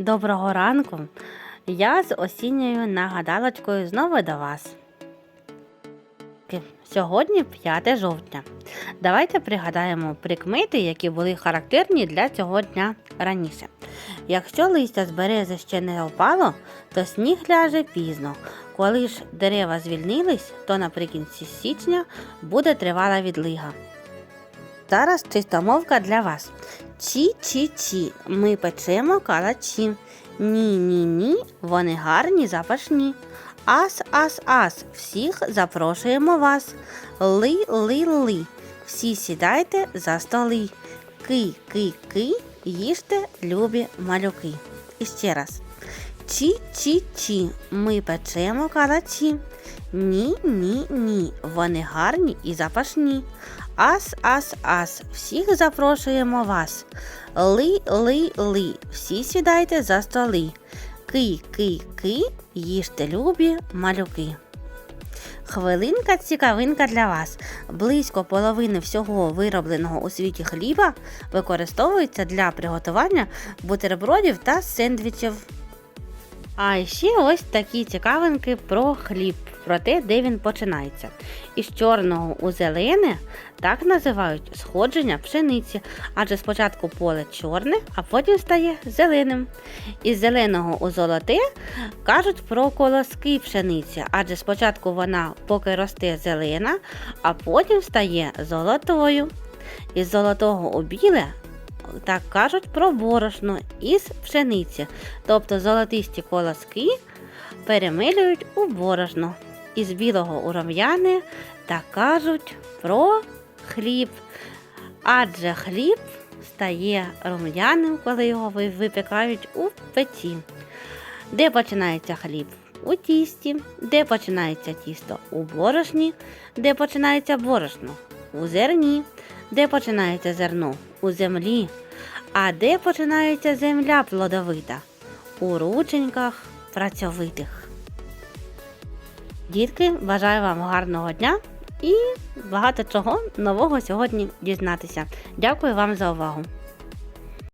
Доброго ранку! Я з осінньою нагадалочкою знову до вас. Сьогодні 5 жовтня. Давайте пригадаємо прикмети, які були характерні для цього дня раніше. Якщо листя з берези ще не опало, то сніг ляже пізно. Коли ж дерева звільнились, то наприкінці січня буде тривала відлига. Зараз чистомовка для вас. Чі-чі-чі, ми печемо калачі. Ні-ні-ні, вони гарні запашні. Ас, ас, ас, всіх запрошуємо вас. Ли, ли, ли, всі сідайте за столи. Ки, ки, ки, їжте, любі малюки. І ще раз. Чі-чі-чі, ми печемо калачі. Ні, ні, ні, вони гарні і запашні. Ас, ас, ас, всіх запрошуємо вас. Ли, ли, ли, всі сідайте за столи. Ки, ки, ки, їжте любі малюки. Хвилинка цікавинка для вас. Близько половини всього виробленого у світі хліба використовується для приготування бутербродів та сендвічів. А ще ось такі цікавинки про хліб, про те, де він починається. Із чорного у зелене так називають сходження пшениці, адже спочатку поле чорне, а потім стає зеленим. Із зеленого у золоте кажуть про колоски пшениці, адже спочатку вона поки росте зелена, а потім стає золотою. Із золотого у біле так кажуть про борошно із пшениці, тобто золотисті колоски перемилюють у борошно. Із білого у рум'яне так кажуть про хліб. Адже хліб стає рум'яним, коли його випікають у пеці. Де починається хліб? У тісті, де починається тісто у борошні, де починається борошно у зерні, де починається зерно у землі, а де починається земля плодовита у рученьках працьовитих. Дітки, бажаю вам гарного дня і багато чого нового сьогодні дізнатися. Дякую вам за увагу!